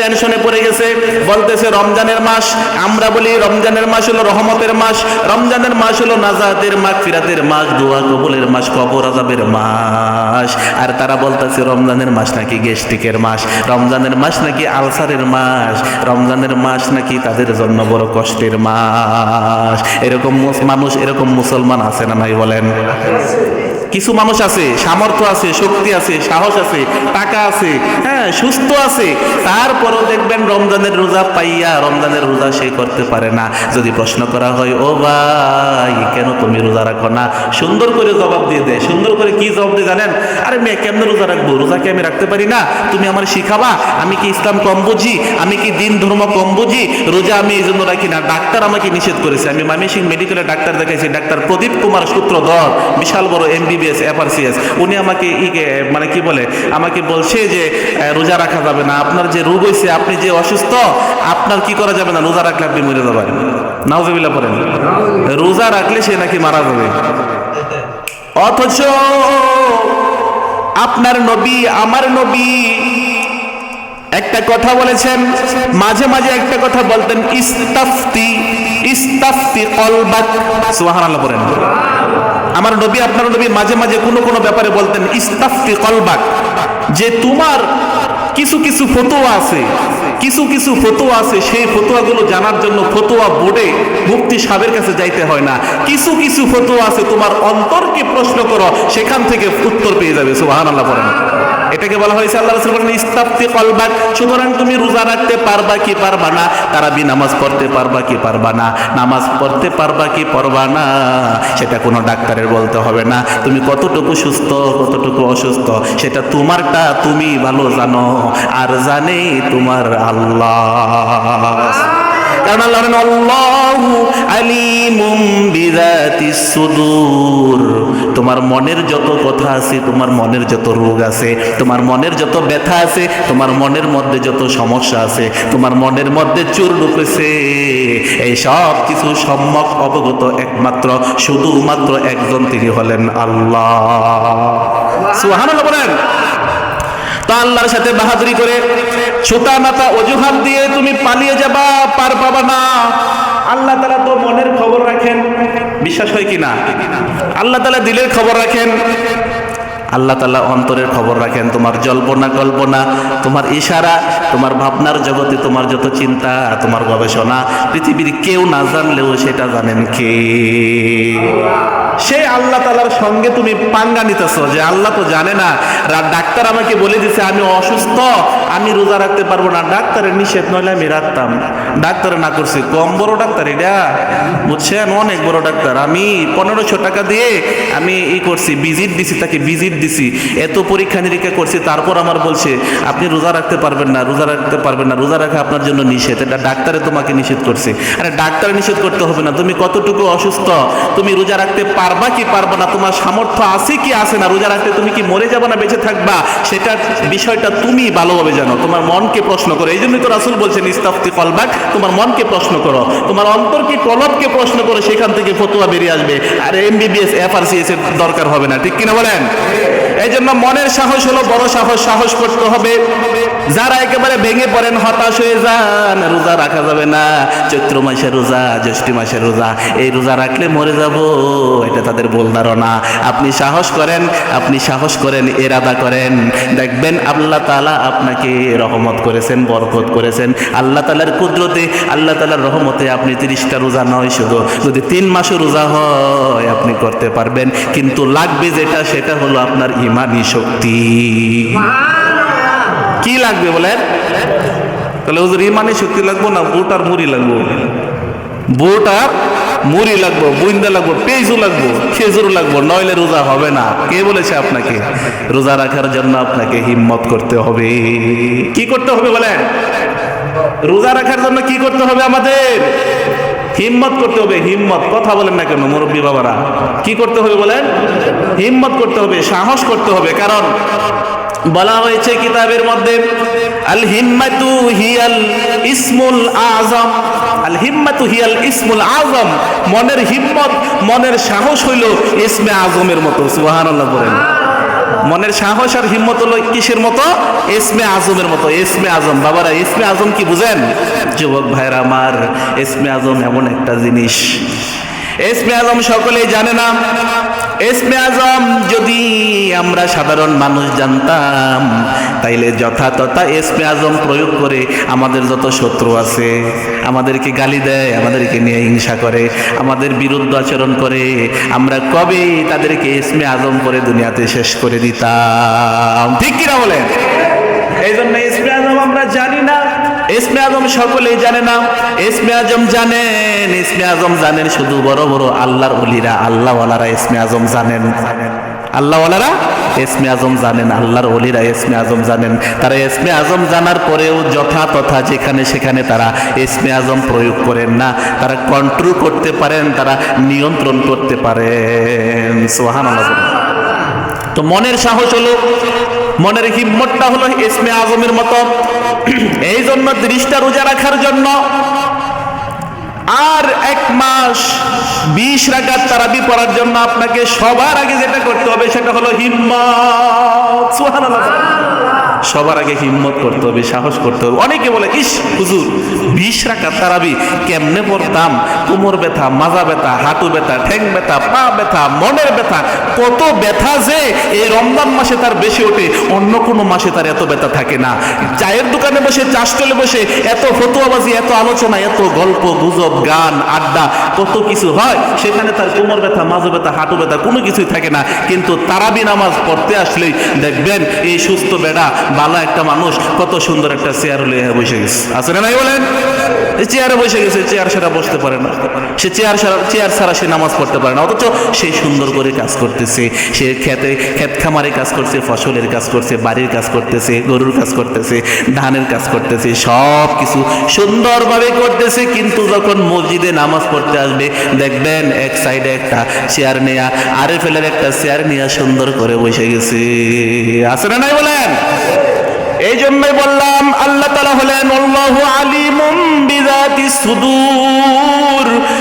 টেনশনে পড়ে গেছে, বলতেছে রমজানের মাস, আমরা বলি রমজানের মাস হলো রহমতের মাস, রমজানের মাস হলো নাজাতের মাস, ফিরাতের মাস, দোয়া কবুলের মাস, কবর আজাবের মাস। আর তারা বলতেছে রমজানের মাস নাকি গেস্টিকের মাস, রমজানের মাস নাকি আলসারের মাস, রমজানের মাস নাকি তাদের জন্য বড় কষ্টের মাস। এরকম মানুষ এরকম মুসলমান আছে না নাই বলেন? কিছু মানুষ আছে, সামর্থ্য আছে, শক্তি আছে, সাহস আছে, টাকা আছে হ্যাঁ সুস্থ আছে। তারপরও দেখবেন রমজানের রোজা পাইয়া রমজানের রোজা সে করতে পারে না। যদি প্রশ্ন করা হয়, ও ভাই, কেন তুমি রোজা রাখো না? সুন্দর করে জবাব দিয়ে দেয় সুন্দর করে কি জবাব দিয়ে জানেন? আরে মেয়ে, কেমনে রোজা রাখব? রোজা কি আমি রাখতে পারি না? তুমি আমার শিখাবা? আমি কি ইসলাম কম বুঝি? আমি কি দিন ধর্ম কম বুঝি? রোজা আমি এই জন্য রাখি না। ডাক্তার আমাকে নিষেধ করেছে। আমি মামিসিং মেডিকেলে ডাক্তার দেখাইছি। ডাক্তার প্রদীপ কুমার সূত্রধর, বিশাল বড় এমবিবিএস এফআরসিএস উনি আমাকে মানে কি বলে, আমাকে বলছে যে রোজা রাখা যাবে না। আপনার যে রোগ হয়েছে আপনি যে অসুস্থ, আপনার কি করা যাবে না? রোজা রাখলে আপনি মরে যাবেন। নাউজবিল্লা পড়েন। রোজা রাখলে সে নাকি মারা যাবে। অথচ আপনার নবী, আমার নবী, একটা কথা বলেছেন, মাঝে মাঝে একটা কথা বলতেন, ইস্তাফতি ইস্তাফতি কলবাক। সুবহানাল্লাহ বলেন আমার নবী, আপনার নবী মাঝে মাঝে কোনো কোনো ব্যাপারে বলতেন ইস্তাফি কলবাক যে তোমার কিছু কিছু ফতোয়া আছে, কিছু কিছু ফতোয়া আছে, সেই ফতোয়াগুলো জানার জন্য ফতোয়া বোর্ডে মুক্তি সাহেবের কাছে যাইতে হয় না। কিছু কিছু ফতোয়া আছে, তোমার অন্তরকে প্রশ্ন করো, সেখান থেকে উত্তর পেয়ে যাবে, সুবহানাল্লাহ বলেন এটাকে বলা হয়েছে আল্লাহ রাসূল বলেন, ইস্তাফতি কলবাক সুতরাং তুমি রোজা রাখতে পারবা কি পারবা না? তারাবি নামাজ পড়তে পারবা কি পারবা না? নামাজ পড়তে পারবা কি পারবা না? সেটা কোনো ডাক্তারের বলতে হবে না। তুমি কতটুকু সুস্থ, কতটুকু অসুস্থ, সেটা তোমারটা তুমি ভালো জানো। আর জানে তোমার আল্লাহ। কারণ আল্লাহ বলেন আল্লাহু সুদূর। তোমার মনের যত কথা আছে, তোমার মনের যত রোগ আছে, তোমার মনের যত ব্যথা আছে, তোমার মনের মধ্যে যত সমস্যা আছে, তোমার মনের মধ্যে চুর ঢুকেছে। এই সব কিছু সম্যক অবগত একমাত্র, শুধুমাত্র একজন তিনি হলেন আল্লাহ। সুবহানাল্লাহ বলেন। তো আল্লাহর সাথে বাহাদুরি করে ছোটা মাথা অজুহাত দিয়ে তুমি পালিয়ে যাবা, পার পাবা না। আল্লাহ তালা তো মনের খবর রাখেন। বিশ্বাস হয় কি না? আল্লাহ তালা দিলের খবর রাখেন। আল্লাহ তালা অন্তরের খবর রাখেন। তোমার জল্পনা কল্পনা, তোমার ইশারা, তোমার ভাবনার জগতে তোমার যত চিন্তা, তোমার গবেষণা, পৃথিবীর কেউ না জানলেও সেটা জানেন কে? সে আল্লাহ তালার সঙ্গে তুমি পাঙ্গা নিতেছো যে আল্লাহ তো জানে না। ডাক্তার আমাকে বলে দিছে, আমি অসুস্থ আমি রোজা রাখতে পারব না, ডাক্তারের নিষেধ, নইলে আমি রাখতাম। ডাক্তারে না করছি, কম বড় ডাক্তার এটা? বুঝছেন? অনেক বড় ডাক্তার। আমি পনেরোশো টাকা দিয়ে আমি ই করছি ভিজিট দিছি, তাকে ভিজিট দিছি। এত পরীক্ষা নিরীক্ষা করছি, তারপর আমার বলছে, আপনি রোজা রাখতে পারবেন না, রোজা রাখতে পারবেন না, রোজা রাখা আপনার জন্য নিষেধ। এটা ডাক্তারে তোমাকে নিষেধ করছে। আরে, ডাক্তারে নিষেধ করতে হবে না। তুমি কতটুকু অসুস্থ? তুমি রোজা রাখতে পারবা কি পারবা না? তোমার সামর্থ্য আছে কি আছে না? রোজা রাখতে তুমি কি মরে যাবে না, বেঁচে থাকবা? সেটা বিষয়টা তুমি ভালোভাবে জানো, তোমার মনকে প্রশ্ন করো। এই জন্যই তো রাসুল বলছেন, ইস্তাফতি কলবাক, তোমার মনকে প্রশ্ন করো। তোমার অন্তরকে, কলবকে প্রশ্ন করো, সেখান থেকে ফতুয়া বেরিয়ে আসবে। আর এমবিবিএস এফআরসিএস এর দরকার হবে না। ঠিক কিনা বলেন? এই জন্য মনের সাহস হলো, বড় সাহস সাহস করতে হবে। যারা একেবারে ভেঙে পড়েন, হতাশ হয়ে যান, রোজা রাখা যাবে না। চৈত্র মাসের রোজা, জ্যৈষ্ঠী মাসের রোজা, এই রোজা রাখলে মরে যাব, এটা তাদের ভুল ধারণা। আপনি সাহস করেন, আপনি সাহস করেন, এরাদা করেন। দেখবেন আল্লাহ তালা আপনাকে রহমত করেছেন, বরকত করেছেন। আল্লাহ তালার কুদরতে, আল্লাহ তালার রহমতে আপনি তিরিশটা রোজা নয়, শুধু যদি তিন মাসও রোজা হয়, আপনি করতে পারবেন। কিন্তু লাগবে যেটা, সেটা হলো আপনার ইমানি শক্তি। কি লাগবে বলেন? তাহলে হুজুর, ইমানি শক্তি লাগবো না বুট আর মুড়ি লাগবো? বুট আর মুড়ি লাগবো, বুইন্দা লাগবো পেঁজু লাগবো, খেজুর লাগবো, নইলে রোজা হবে না। কে বলেছে আপনাকে? রোজা রাখার জন্য আপনাকে হিম্মত করতে হবে। কি করতে হবে বলেন? রোজা রাখার জন্য কি করতে হবে আমাদের? হিম্মত করতে হবে, হিম্মত। কথা বলেন না কেন মুরব্বী বাবারা? কি করতে হবে বলেন? হিম্মত করতে হবে, সাহস করতে হবে। কারণ বলা হয়েছে কিতাবের মধ্যে আল হিম্মাতু হিয়াল ইসমুল আজম আল হিম্মাতু হিয়াল ইসমুল আজম মনের হিম্মত, মনের সাহস হইল ইসমে আজমের মতো, সুবহানাল্লাহ বলেন। মনের সাহস আর হিম্মত হলো কিসের মতো? এসমে আজমের মতো এসমে আজম বাবারা এসমে আজম কি বুঝেন? যুবক ভাইরা আমার এসমে আজম এমন একটা জিনিস। এসমে আজম সকলেই জানে না। এসমে আজম যদি আমরা সাধারণ মানুষ জানতাম, তাইলে যথাতথা এসমে আজম প্রয়োগ করে আমাদের যত শত্রু আছে, আমাদেরকে গালি দেয়, আমাদেরকে নিয়ে হিংসা করে, আমাদের বিরুদ্ধ আচরণ করে, আমরা কবে তাদেরকে এসমে আজম করে দুনিয়াতে শেষ করে দিতাম। ঠিক কিনা বলেন? এই জন্য ইসমে আজম আমরা জানি না। ইসমে আজম সকলেই জানে না। ইসমে আজম জানেন, ইসমে আজম জানেন, শুধু বড় বড় আল্লাহর অলিরা আল্লাহওয়ালারা ইসমে আজম জানেন। আল্লাহওয়ালারা ইসমে আজম জানেন, আল্লাহর অলিরা ইসমে আজম জানেন। তারা ইসমে আজম জানার পরেও যথাতথা যেখানে সেখানে তারা ইসমে আজম প্রয়োগ করেন না। তারা কন্ট্রোল করতে পারেন, তারা নিয়ন্ত্রণ করতে পারেন। সোহান তো মনের সাহস হলো, মনের হিম্মতটা হলো ইসমে আজমের মতো। এই জন্য দৃষ্টা রোজা রাখার জন্য আর এক মাস বিশ রাকাত তারাবি পড়ার জন্য আপনাকে সবার আগে যেটা করতে হবে সেটা হলো হিম্মত। সবার আগে হিম্মত করতে হবে, সাহস করতে হবে। অনেকে বলে, ইস, হুজুর, বিশ রাকাত তারাবি কেমনে পড়তাম? কোমর ব্যথা, মাজা ব্যথা, হাঁটু ব্যথা, ঠ্যাং ব্যথা, পা ব্যথা, মনের ব্যথা, কত ব্যথা যে এই রমজান মাসে তার বেশি ওঠে, অন্য কোনো মাসে তার এত ব্যথা থাকে না। চায়ের দোকানে বসে চাষটলে বসে, এত ফতুয়াবাজি, এত আলোচনা, এত গল্প, গুজব গান, আড্ডা, কত কিছু হয়, সেখানে তার কোমর ব্যথা, মাঝে ব্যথা, হাঁটু ব্যথা, কোনো কিছুই থাকে না। কিন্তু তারাবি নামাজ পড়তে আসলেই দেখবেন, এই সুস্থ বেড়া ভালো একটা মানুষ, কত সুন্দর একটা চেয়ার লিয়ে বসে গেছে। আছে না নাই বলেন? চেয়ারে বসে গেছে চেয়ার সেটা বসতে পারে না। সে চেয়ার ছাড়া- চেয়ার ছাড়া সে নামাজ পড়তে পারে না। অথচ সে সুন্দর করে কাজ করতেছে। সে খেতে ক্ষেত খামারে কাজ করছে, ফসলের কাজ করছে, বাড়ির কাজ করতেছে, গরুর কাজ করতেছে, ধানের কাজ করতেছে সব কিছু সুন্দরভাবে করতেছে, কিন্তু যখন মসজিদে নামাজ পড়তে আসবে, দেখবেন এক সাইডে একটা চেয়ার নেয়া আরে ফেলের একটা চেয়ার নেয়া সুন্দর করে বসে গেছে। আছে না নাই বলেন? এই জন্যই বললাম, আল্লাহ তালা হলেন, আল্লাহু আলিমুম বিজাতি সুদূর।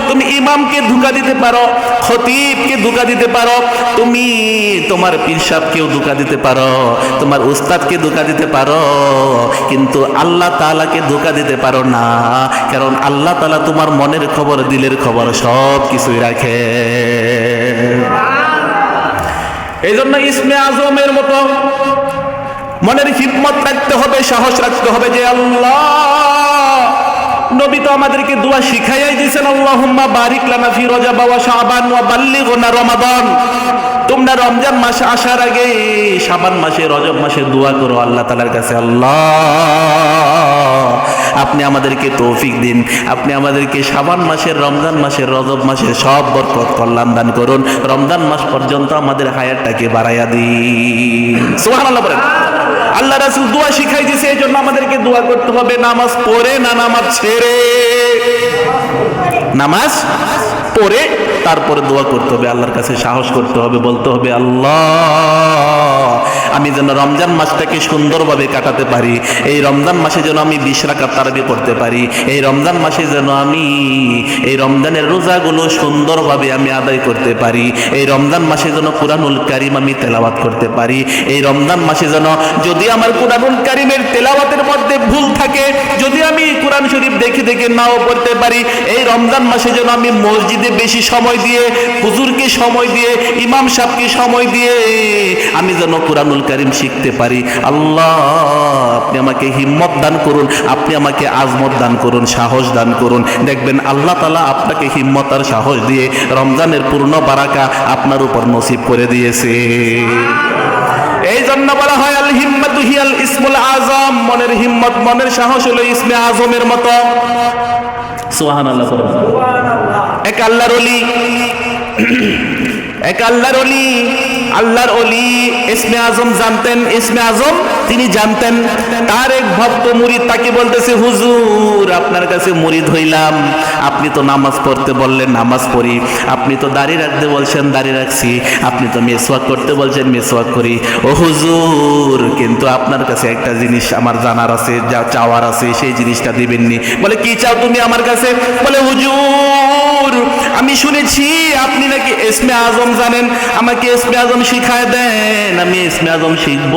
তুমি ইমামকে ধোকা দিতে পারো, খতিবকে ধোকা দিতে পারো, তুমি তোমার পীর সাহেবকেও ধোকা দিতে পারো, তোমার উস্তাদকে ধোকা দিতে পারো, কিন্তু আল্লাহ তাআলাকে ধোকা দিতে পারো না, কারণ আল্লাহ তাআলা তোমার মনের খবর, দিলের খবর সব কিছুই রাখে। এই জন্য ইসমে আজমের মতো মনের হিম্মত রাখতে হবে, সাহস রাখতে হবে যে আল্লাহ নবী তো আমাদেরকে দোয়া শিখাইয়াই দিয়েছেন, আল্লাহুম্মা বারিক লানা ফি রজব ওয়া শাবান ওয়া বাল্লিগনা রমাদান। তোমরা রমজান মাস আসার আগে শাবান মাসে, রজব মাসে দোয়া করো আল্লাহ তাআলার কাছে, আল্লাহ, আপনি আমাদেরকে তৌফিক দিন। আপনি আমাদেরকে শাবান মাসের, রমজান মাসের, রজব মাসের সব বরকত কল্যাণ দান করুন। রমজান মাস পর্যন্ত আমাদের হায়ারটাকে বাড়াইয়া দিন। সুবহানাল্লাহ বলেন। আল্লাহ রাসুল দোয়া শিখাই দিয়েছে এই জন্য আমাদেরকে দোয়া করতে হবে, নামাজ পড়ে না নামাজ ছেড়ে? নামাজ পড়ে তারপরে দোয়া করতে হবে, আল্লাহর কাছে সাহস করতে হবে, বলতে হবে, আল্লাহ, আমি যেন রমজান মাসটাকে সুন্দরভাবে কাটাতে পারি, এই রমজান মাসে যেন আমি বিশ তারাবি করতে পারি, এই রমজান মাসে যেন আমি, এই রমজানের রোজাগুলো সুন্দরভাবে আমি আদায় করতে পারি, এই রমজান মাসে যেন কোরআনুল কারিম আমি তেলাওয়াত করতে পারি, এই রমজান মাসে যেন যদি আমার কোরআনুল কারিমের তেলাওয়াতের মধ্যে ভুল থাকে, যদি আমি কোরআন শরীফ দেখে দেখে নাও পড়তে পারি, এই রমজান মাসে যেন আমি মসজিদে বেশি সময় দিয়ে, হুজুরকে সময় দিয়ে, ইমাম সাহেবকে সময় দিয়ে আমি যেন কোরআনুল কারিম শিখতে পারি। আল্লাহ, আপনি আমাকে হিম্মত দান করুন, আপনি আমাকে আজমত দান করুন, সাহস দান করুন। দেখবেন আল্লাহ তালা আপনাকে হিম্মত আর সাহস দিয়ে রমজানের পূর্ণ বারাকা আপনার উপর নসিব করে দিয়েছে। এই জন্য বলা হয়, আল হিম্মত হিয়াল ইসমুল আজম। মনের হিম্মত, মনের সাহস হলো ইসমে আজমের মতো। এক আল্লাহর অলি এক আল্লাহর অলি আল্লাহর অলি ইসমে আজম জানতেন ইসমে আজম তিনি জানতেন, তার এক ভক্ত মুরিদ তাকে বলতেছে, হুজুর, আপনার কাছে মুরিদ হইলাম। আপনি তো নামাজ পড়তে বললেন, নামাজ পড়ি। আপনি তো দাড়ি রাখতে বলছেন, দাড়ি রাখছি। আপনি তো মেসওয়াক করতে বলছেন, মেসওয়াক করি। ও হুজুর, কিন্তু আপনার কাছে একটা জিনিস আমার জানার আছে, যা চাওয়ার আছে, সেই জিনিসটা দিবেননি। বলে, কি চাও তুমি আমার কাছে? বলে, হুজুর, আমি শুনেছি আপনি নাকি এসমে আজম জানেন। আমাকে এসমে আজম শিখায় দেন, আমি এসমে আজম শিখব।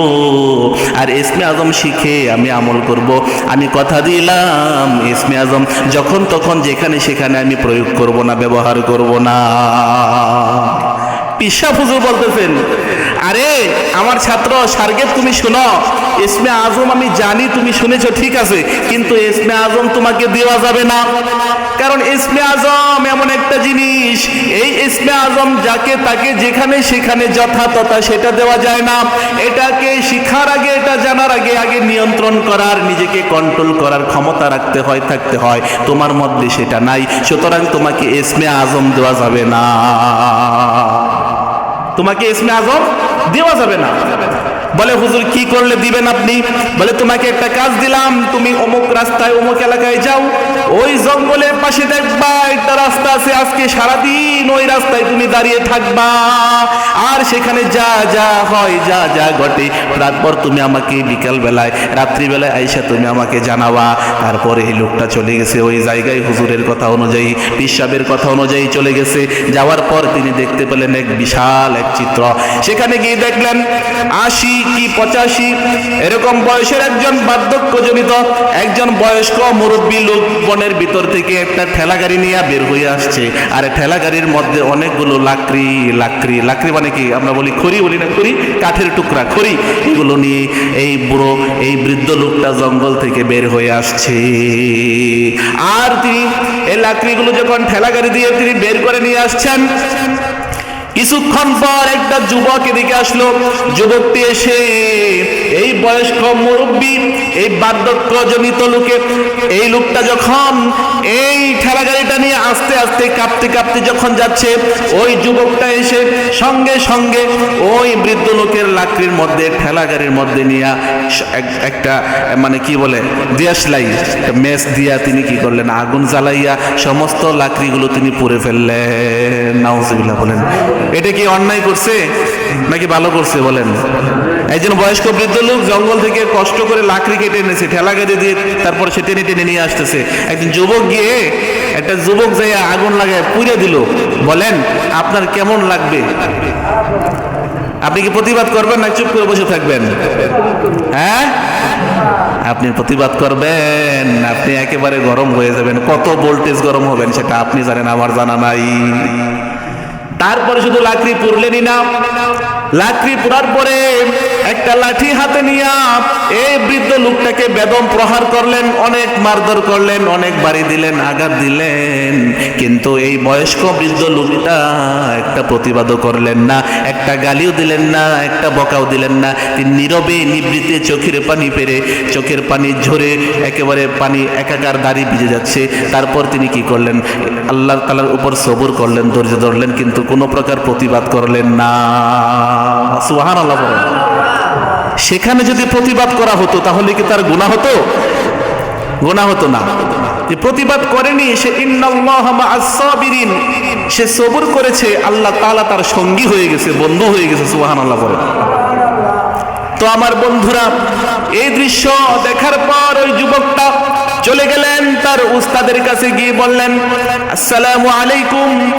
আর ইসমে আজম শিখে আমি আমল করব। আমি কথা দিলাম ইসমে আজম, যখন তখন যেখানে সেখানে আমি প্রয়োগ করব না, ব্যবহার করব না। পিসা ফুজুর বলতেছেন আরে, আমার ছাত্র সার্গেত তুমি শোনো। এসমে আজম আমি জানি, তুমি শুনেছো, ঠিক আছে। কিন্তু এসমে আজম তোমাকে দেওয়া যাবে না। কারণ ইসমে আজম এমন একটা জিনিস, এই ইসমে আজম যাকে তাকে যেখানে সেখানে যথাতথা সেটা দেওয়া যায় না। এটাকে শিখার আগে, এটা জানার আগে আগে নিয়ন্ত্রণ করার, নিজেকে কন্ট্রোল করার ক্ষমতা রাখতে হয়, থাকতে হয়। তোমার মধ্যে সেটা নাই। সুতরাং তোমাকে ইসমে আজম দেওয়া যাবে না। তোমাকে ইসমে আজম দেওয়া যাবে না। বলে, হুজুর, কি করলে দিবেন আপনি? বলে, তোমাকে একটা কাজ দিলাম, তুমি অমুক রাস্তায়, অমুক এলাকায় যাও। ওই জঙ্গলের পাশে দেখবা, একটা রাস্তা আছে, আজকে সারাদিন ওই রাস্তায় তুমি দাঁড়িয়ে থাকবা। আর সেখানে যা যা হয়, যা যা ঘটে তারপর তুমি আমাকে বিকাল বেলায় রাত্রিবেলায় আইসা তুমি আমাকে জানাবা। তারপরে এই লোকটা চলে গেছে, ওই জায়গায় হুজুরের কথা অনুযায়ী, পিসাবের কথা অনুযায়ী চলে গেছে। যাওয়ার পর তিনি দেখতে পেলেন এক বিশাল এক চিত্র। সেখানে গিয়ে দেখলেন, আশি কি পঁচাশি, এরকম বয়সের একজন বার্ধক্যজনিত একজন বয়স্ক মুরব্বী লোক বনের ভিতর থেকে একটা ঠেলা গাড়ি নিয়ে বের হয়ে আসছে। আর ঠেলা গাড়ির মধ্যে অনেকগুলো লাকড়ি লাকড়ি লাকড়ি মানে কি? আমরা বলি খড়ি বলি না খড়ি? কাঠের টুকরা, খড়ি। এগুলো নিয়ে এই বুড়ো, এই বৃদ্ধ লোকটা জঙ্গল থেকে বের হয়ে আসছে। আর তিনি এই লাকড়িগুলো যখন ঠেলা গাড়ি দিয়ে তিনি বের করে নিয়ে আসছেন কিছুক্ষণ পর একটা যুবক এদিকে আসলো। যুবকটি এসে এই বয়স্ক মুরব্বী, এই বার্ধক্যজনিত লোকে, এই লোকটা যখন এই ঠেলা গাড়িটা নিয়ে আস্তে আস্তে কাঁপতে কাঁপতে যখন যাচ্ছে, ওই যুবকটা এসে সঙ্গে সঙ্গে ওই বৃদ্ধ লোকের লাকড়ির মধ্যে ঠেলা গাড়ির মধ্যে নিয়ে একটা মানে কি বলে দিয়াশলাই মেস দিয়া তিনি কি করলেন, আগুন জ্বালাইয়া সমস্ত লাকড়িগুলো তিনি পুড়ে ফেললেন। নাউজুবিল্লাহ বলেন, এটা কি অন্যায় করছে? নাকি ভালো করছে বলেন? একজন বয়স্ক বৃদ্ধ লোক জঙ্গল থেকে কষ্ট করে লাকড়ি কেটে এনেছে, ঠেলা গাড়ি দিয়ে তারপর সে টেনে টেনে নিয়ে আসতেছে। একজন যুবক গিয়ে একটা যুবক যাইয়া আগুন লাগায় পুড়ে দিল। বলেন, আপনার কেমন লাগবে? আপনি কি প্রতিবাদ করবেন না চুপ করে বসে থাকবেন? হ্যাঁ? আপনি প্রতিবাদ করবেন, আপনি একেবারে গরম হয়ে যাবেন। কত ভোল্টেজ গরম হবেন সেটা আপনি জানেন, আমার জানা নাই। তারপরে শুধু লাকড়ি পুরলেনই না, লাকড়ি পুরার পরে একটা লাঠি হাতে নিয়ে এই বৃদ্ধ লোকটাকে বেদম প্রহার করলেন, অনেক মারধর করলেন, অনেক বাড়ি দিলেন, আঘাত দিলেন। কিন্তু এই বয়স্ক বৃদ্ধ লোকটা একটা প্রতিবাদও করলেন না, একটা গালিও দিলেন না, একটা বকাও দিলেন না। তিনি নীরবে, নিবৃতে চোখের পানি পেরে, চোখের পানি ঝরে একেবারে পানি একাকার দাড়ি ভিজে যাচ্ছে। তারপর তিনি কি করলেন? আল্লাহ তালার উপর সবুর করলেন, ধৈর্য ধরলেন, কিন্তু কোনো প্রকার প্রতিবাদ করলেন না। সুহান আল্লাহ। সেখানে যদি প্রতিবাদ করা হতো, তাহলে কি তার গুণা হতো? গোনা হতো না। যে প্রতিবাদ করেনি, সে ইন্নাল্লাহ মা'আস সে সবুর করেছে, আল্লাহ তাআলা তার সঙ্গী হয়ে গেছে, বন্ধু হয়ে গেছে, সুবহানাল্লাহ বলে তো আমার বন্ধুরা, এই দৃশ্য দেখার পর ওই যুবকটা চলে গেলেন, তার উস্তাদের কাছে গিয়ে বললেন, আসসালামু আলাইকুম।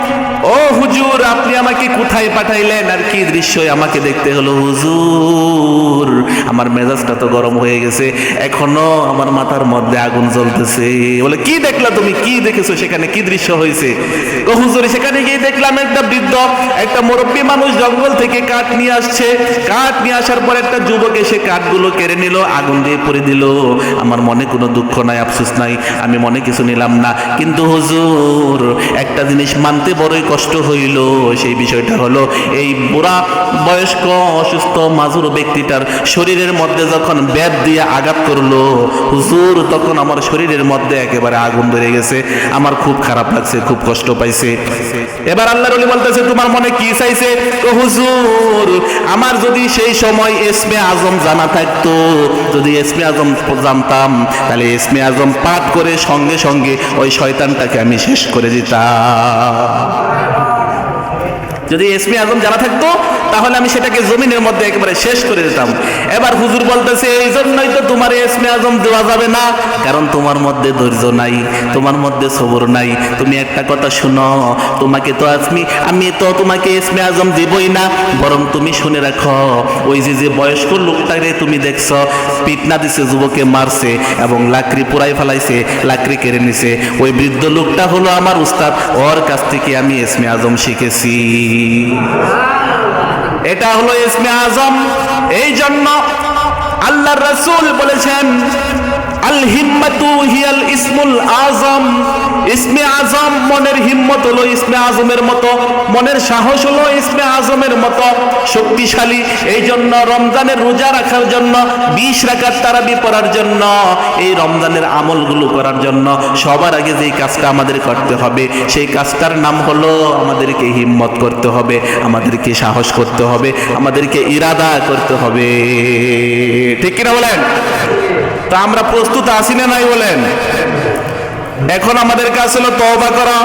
ও হুজুর, আপনি আমাকে কোথায় পাঠাইলেন? আর কি দৃশ্য আমাকে দেখতে হলো? হুজুর, আমার মেজাজটা তো গরম হয়ে গেছে। এখনও আমার মাথার মধ্যে আগুন জ্বলতেছে। বলে, কি দেখলা তুমি? কি দেখেছ সেখানে? কি দৃশ্য হয়েছে? ও হুজুর, সেখানে গিয়ে দেখলাম একটা বৃদ্ধ, একটা মুরব্বী মানুষ জঙ্গল থেকে কাঠ নিয়ে আসছে। কাঠ নিয়ে আসার পর একটা যুবক এসে কাঠগুলো কেড়ে নিল, আগুন দিয়ে পরে দিল। আমার মনে কোনো দুঃখ নাই, আফসোস নাই, আমি মনে কিছু নিলাম না। কিন্তু হুজুর, একটা জিনিস মানতে বড়ই কষ্ট হইল, সেই বিষয়টা হলো এই বুড়া বয়স্ক, অসুস্থ, মাজুর ব্যক্তিটার শরীরের মধ্যে যখন ব্যাট দিয়ে আঘাত করল, হুজুর, তখন আমার শরীরের মধ্যে একেবারে আগুন ধরে গেছে। আমার খুব খারাপ লাগছে, খুব কষ্ট পাইছে। এবার আল্লাহর ওলি বলতেছে, তোমার মনে কি চাইছে? তো হুজুর, আমার যদি সেই সময় এসমে আজম জানা থাকতো, যদি এসমে আজম জানতাম, তাহলে এসমে আজম পাঠ করে সঙ্গে সঙ্গে ওই শয়তানটাকে আমি শেষ করে দিতাম। যদি এসপি আজম জানা থাকতো তাহলে আমি সেটাকে জমিনের মধ্যে একেবারে শেষ করে দিতাম। এবার হুজুর বলতেছে এই জন্যই তো তোমার এসমি আজম দেওয়া যাবে না। কারণ তোমার মধ্যে ধৈর্য নাই, তোমার মধ্যে সবর নাই। তুমি একটা কথা শুনো, তোমাকে তো আজমি, আমি তো তোমাকে এসমে আজম দিবই না। বরং তুমি শুনে রাখো, ওই যে যে বয়স্ক লোকটাকে তুমি দেখছ পিটনা দিছে, যুবকে মারছে এবং লাকড়ি পুরাই ফেলাইছে, লাকড়ি কেড়ে নিছে। ওই বৃদ্ধ লোকটা হলো আমার উস্তাদ, ওর কাছ থেকে আমি এসমে আজম শিখেছি। এটা হলো ইসমে আজম। এই জন্য আল্লাহ রসুল বলেছেন আল হিম্মতু হিয়াল ইসমুল ইসমে আজম মনের হিম্মত হলো, ইসমে আজমের মতো। মনের সাহস হলো, ইসমে আজমের মতো। শক্তিশালী এই জন্য রমজানের রোজা রাখার জন্য, বিশ রাখার তারাবি পড়ার জন্য, এই রমজানের আমলগুলো করার জন্য সবার আগে যেই কাজটা আমাদের করতে হবে, সেই কাজটার নাম হলো আমাদেরকে হিম্মত করতে হবে, আমাদেরকে সাহস করতে হবে, আমাদেরকে ইরাদা করতে হবে। ঠিক কিনা বলেন? তা আমরা প্রস্তুত আছি না নাই বলেন? এখন আমাদের কাজ হলো তওবা করা।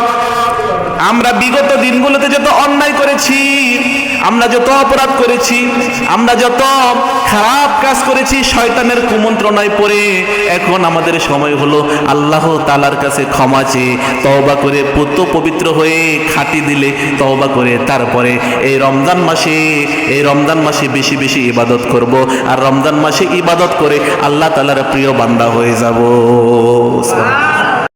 আমরা বিগত দিনগুলোতে যত অন্যায় করেছি, আমরা যত অপরাধ করেছি, আমরা যত খারাপ কাজ করেছি, শয়তানের কুমন্ত্রণায় পড়ে এখন আমাদের সময় হলো আল্লাহ তালার কাছে ক্ষমা চেয়ে তওবা করে পুত্র পবিত্র হয়ে খাটি দিলে তওবা করে তারপরে এই রমজান মাসে, এই রমজান মাসে বেশি বেশি ইবাদত করব আর রমজান মাসে ইবাদত করে আল্লাহ তালার প্রিয় বান্দা হয়ে যাব।